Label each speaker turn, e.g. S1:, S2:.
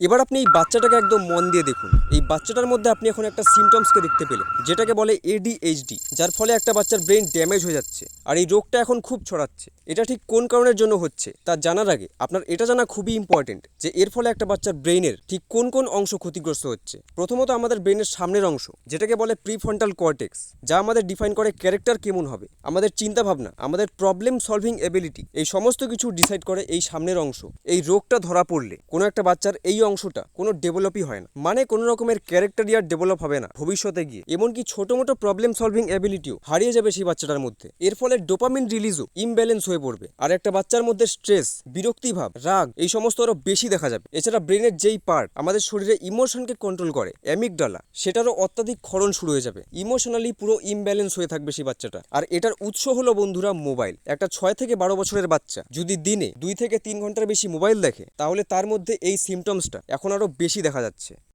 S1: এবার আপনি এই বাচ্চাটাকে একদম মন দিয়ে দেখুন। এই বাচ্চাটার মধ্যে আপনি এখন একটা সিমটমসকে দেখতে পেলেন, যেটাকে বলে এডিএইচডি যার ফলে একটা বাচ্চার ব্রেন ড্যামেজ হয়ে যাচ্ছে আর এই রোগটা এখন খুব ছড়াচ্ছে। এটা ঠিক কোন কারণের জন্য হচ্ছে তা জানার আগে আপনার এটা জানা খুবই ইম্পর্টেন্ট যে এর ফলে একটা বাচ্চার ব্রেনের ঠিক কোন কোন অংশ ক্ষতিগ্রস্ত হচ্ছে। প্রথমত আমাদের ব্রেনের সামনের অংশ, যেটাকে বলে প্রিফ্রন্টাল কর্টেক্স যা আমাদের ডিফাইন করে ক্যারেক্টার কেমন হবে, আমাদের চিন্তা ভাবনা আমাদের প্রবলেম সলভিং এবিলিটি এই সমস্ত কিছু ডিসাইড করে এই সামনের অংশ। এই রোগটা ধরা পড়লে কোনো একটা বাচ্চার এই অংশটা কোনো ডেভেলপই হয় না। মানে কোনো রকমের ক্যারেক্টারিয়ার ডেভেলপ হবে না ভবিষ্যতে গিয়ে। এমনকি ছোট মোটো প্রবলেম সলভিং এবিলিটিও হারিয়ে যাবে সেই বাচ্চাটার মধ্যে। এর ফলে ডোপামিন রিলিজও ইমব্যালেন্স হয়ে পড়বে। আর একটা বাচ্চার মধ্যে স্ট্রেস বিরক্তিভাব রাগ, এই সমস্ত আরও বেশি দেখা যাবে। এছাড়া ব্রেনের যেই পার্ট আমাদের শরীরে ইমোশনকে কন্ট্রোল করে অ্যামিকডালা সেটারও অত্যাধিক ক্ষরণ শুরু হয়ে যাবে। ইমোশনালি পুরো ইমব্যালেন্স হয়ে থাকবে সেই বাচ্চাটা। আর এটার উৎস হলো বন্ধুরা মোবাইল একটা ছয় থেকে বারো বছরের বাচ্চা যদি দিনে দুই থেকে তিন ঘণ্টার বেশি মোবাইল দেখে, তাহলে তার মধ্যে এই সিমটমসটা এখন আরও বেশি দেখা যাচ্ছে।